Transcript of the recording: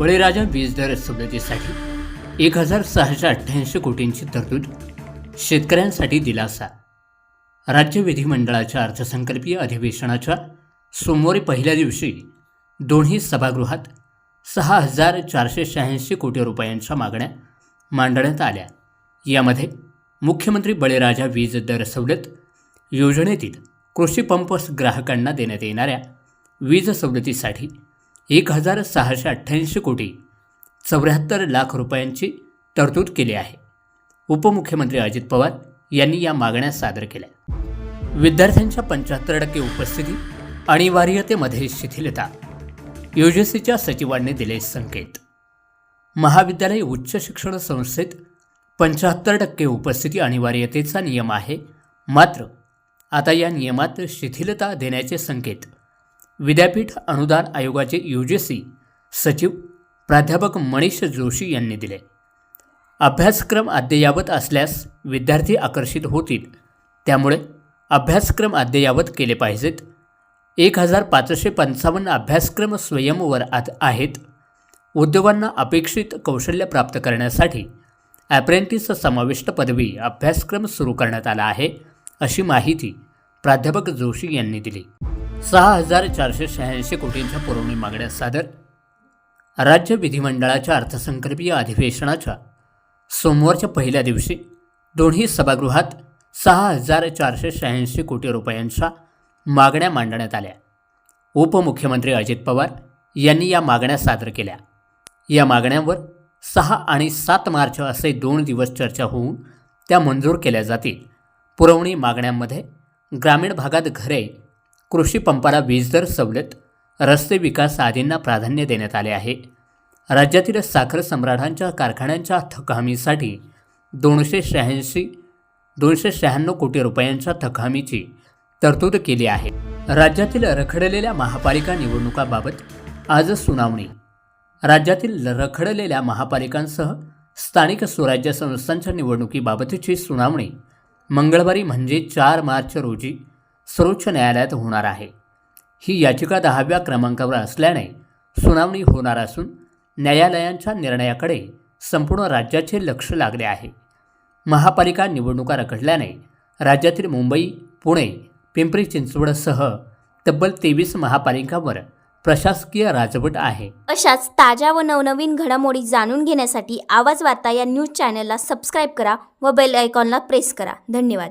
बळीराजा वीज दर सवलतीसाठी एक हजार सहाशे अठ्ठ्याऐंशी कोटींची तरतूद शेतकऱ्यांसाठी दिलासा. राज्य विधिमंडळाच्या अर्थसंकल्पीय अधिवेशनाच्या सोमवारी पहिल्या दिवशी दोन्ही सभागृहात सहा हजार चारशे शहाऐंशी कोटी रुपयांच्या मागण्या मांडण्यात आल्या. यामध्ये मुख्यमंत्री बळीराजा वीज दर सवलत योजनेतील कृषी पंप ग्राहकांना देण्यात येणाऱ्या वीज सवलतीसाठी एक हजार सहाशे अठ्ठ्याऐंशी कोटी चौऱ्याहत्तर लाख रुपयांची तरतूद केली आहे. उपमुख्यमंत्री अजित पवार यांनी या मागण्या सादर केल्या. विद्यार्थ्यांच्या पंच्याहत्तर टक्के उपस्थिती अनिवार्यतेमध्ये शिथिलता. यू जे सीच्या सचिवांनी दिले संकेत. महाविद्यालय उच्च शिक्षण संस्थेत पंच्याहत्तर टक्के उपस्थिती अनिवार्यतेचा नियम आहे मात्र आता या नियमात शिथिलता देण्याचे संकेत विद्यापीठ अनुदान आयोगाचे यू जी सी सचिव प्राध्यापक मनीष जोशी यांनी दिले. अभ्यासक्रम अद्ययावत असल्यास विद्यार्थी आकर्षित होतील. त्यामुळे अभ्यासक्रम अद्ययावत केले पाहिजेत. एक हजार पाचशे पंचावन्न अभ्यासक्रम स्वयंवर आत आहेत. उद्योगांना अपेक्षित कौशल्य प्राप्त करण्यासाठी ॲप्रेंटिस समाविष्ट पदवी अभ्यासक्रम सुरू करण्यात आला आहे अशी माहिती प्राध्यापक जोशी यांनी दिली. सहा हजार चारशे शहाऐंशी कोटींच्या पुरवणी मागण्या सादर. राज्य विधिमंडळाच्या अर्थसंकल्पीय अधिवेशनाच्या सोमवारच्या पहिल्या दिवशी दोन्ही सभागृहात सहा हजार चारशे शहाऐंशी कोटी रुपयांच्या मागण्या मांडण्यात आल्या. उपमुख्यमंत्री अजित पवार यांनी या मागण्या सादर केल्या. या मागण्यांवर सहा आणि सात मार्च असे दोन दिवस चर्चा होऊन त्या मंजूर केल्या जातील. पुरवणी मागण्यांमध्ये ग्रामीण भागात घरे कृषी पंपाला वीज दर सवलत रस्ते विकास आदींना प्राधान्य देण्यात आले आहे. राज्यातील साखर सम्राटांच्या कारखान्यांच्या थकहमीसाठी दोनशे शहाऐंशी दोनशे शहाण्णव कोटी रुपयांच्या थकहमीची तरतूद केली आहे. राज्यातील रखडलेल्या महापालिका निवडणुकाबाबत आज सुनावणी. राज्यातील रखडलेल्या महापालिकांसह स्थानिक स्वराज्य संस्थांच्या निवडणुकीबाबतची सुनावणी मंगळवारी म्हणजे चार मार्च रोजी सर्वोच्च न्यायालयात होणार आहे. ही याचिका दहाव्या क्रमांकावर असल्याने सुनावणी होणार असून न्यायालयांच्या निर्णयाकडे संपूर्ण राज्याचे लक्ष लागले आहे. महापालिका निवडणुका रखडल्याने राज्यातील मुंबई पुणे पिंपरी चिंचवडसह तब्बल तेवीस महापालिकांवर प्रशासकीय राजवट आहे. अशाच ताज्या व नवनवीन घडामोडी जाणून घेण्यासाठी आवाज वार्ता या न्यूज चॅनलला सबस्क्राईब करा व बेल आयकॉनला प्रेस करा. धन्यवाद.